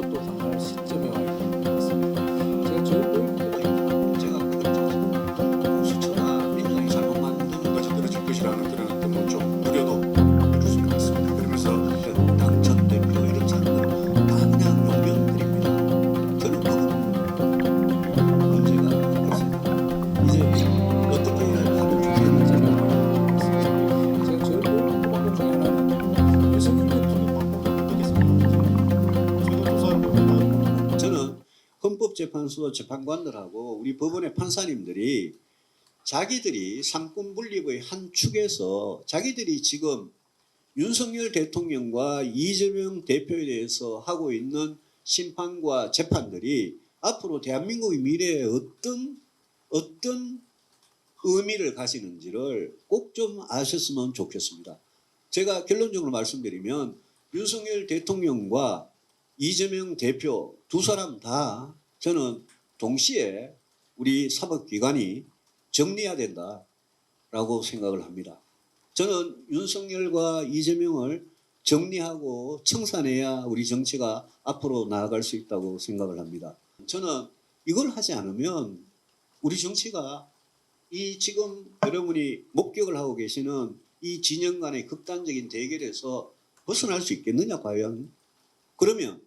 그것도 상할 시점에 헌법재판소 재판관들하고 우리 법원의 판사님들이 자기들이 상권 분립의 한 축에서 자기들이 지금 윤석열 대통령과 이재명 대표에 대해서 하고 있는 심판과 재판들이 앞으로 대한민국의 미래에 어떤 어떤 의미를 가지는지를 꼭 좀 아셨으면 좋겠습니다. 제가 결론적으로 말씀드리면 윤석열 대통령과 이재명 대표 두 사람 다 저는 동시에 우리 사법기관이 정리해야 된다라고 생각을 합니다. 저는 윤석열과 이재명을 정리하고 청산해야 우리 정치가 앞으로 나아갈 수 있다고 생각을 합니다. 저는 이걸 하지 않으면 우리 정치가 이 지금 여러분이 목격을 하고 계시는 이 진영 간의 극단적인 대결에서 벗어날 수 있겠느냐 과연? 그러면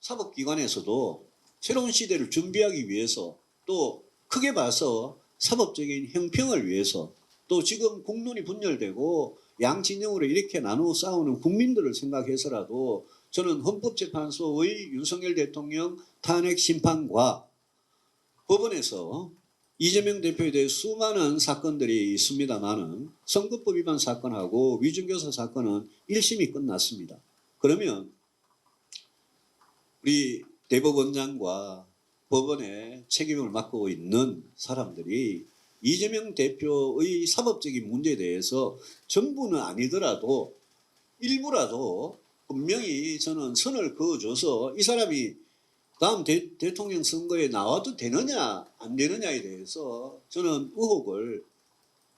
사법기관에서도 새로운 시대를 준비하기 위해서 또 크게 봐서 사법적인 형평을 위해서 또 지금 국론이 분열되고 양 진영으로 이렇게 나누어 싸우는 국민들을 생각해서라도 저는 헌법재판소의 윤석열 대통령 탄핵 심판과 법원에서 이재명 대표에 대해 수많은 사건들이 있습니다만은 선거법 위반 사건하고 위증교사 사건은 1심이 끝났습니다. 그러면 우리 대법원장과 법원의 책임을 맡고 있는 사람들이 이재명 대표의 사법적인 문제에 대해서 전부는 아니더라도 일부라도 분명히 저는 선을 그어줘서 이 사람이 다음 대, 대통령 선거에 나와도 되느냐 안 되느냐에 대해서 저는 의혹을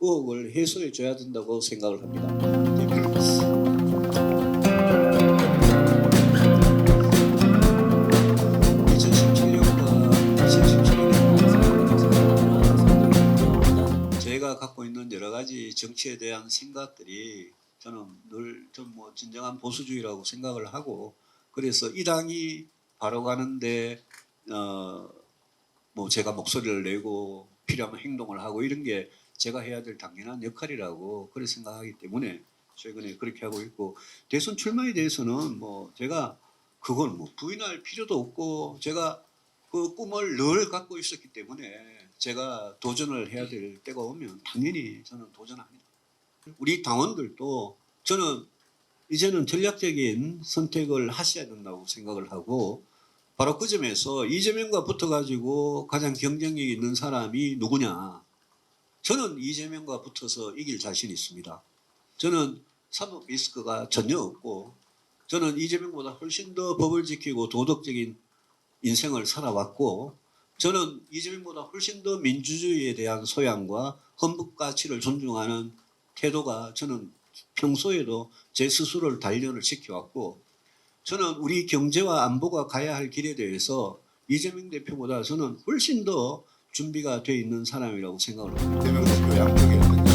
의혹을 해소해 줘야 된다고 생각을 합니다. 가지 정치에 대한 생각들이 저는 늘 좀 뭐 진정한 보수주의라고 생각을 하고 그래서 이 당이 바로 가는데 어 뭐 제가 목소리를 내고 필요하면 행동을 하고 이런 게 제가 해야 될 당연한 역할이라고 그렇게 생각하기 때문에 최근에 그렇게 하고 있고 대선 출마에 대해서는 뭐 제가 그걸 뭐 부인할 필요도 없고 제가 그 꿈을 늘 갖고 있었기 때문에 제가 도전을 해야 될 때가 오면 당연히 저는 도전합니다. 우리 당원들도 저는 이제는 전략적인 선택을 하셔야 된다고 생각을 하고 바로 그 점에서 이재명과 붙어가지고 가장 경쟁력 있는 사람이 누구냐? 저는 이재명과 붙어서 이길 자신 있습니다. 저는 사법 리스크가 전혀 없고 저는 이재명보다 훨씬 더 법을 지키고 도덕적인 인생을 살아왔고 저는 이재명보다 훨씬 더 민주주의에 대한 소양과 헌법 가치를 존중하는 태도가 저는 평소에도 제 스스로를 단련을 시켜왔고 저는 우리 경제와 안보가 가야 할 길에 대해서 이재명 대표보다 저는 훨씬 더 준비가 돼 있는 사람이라고 생각을 합니다.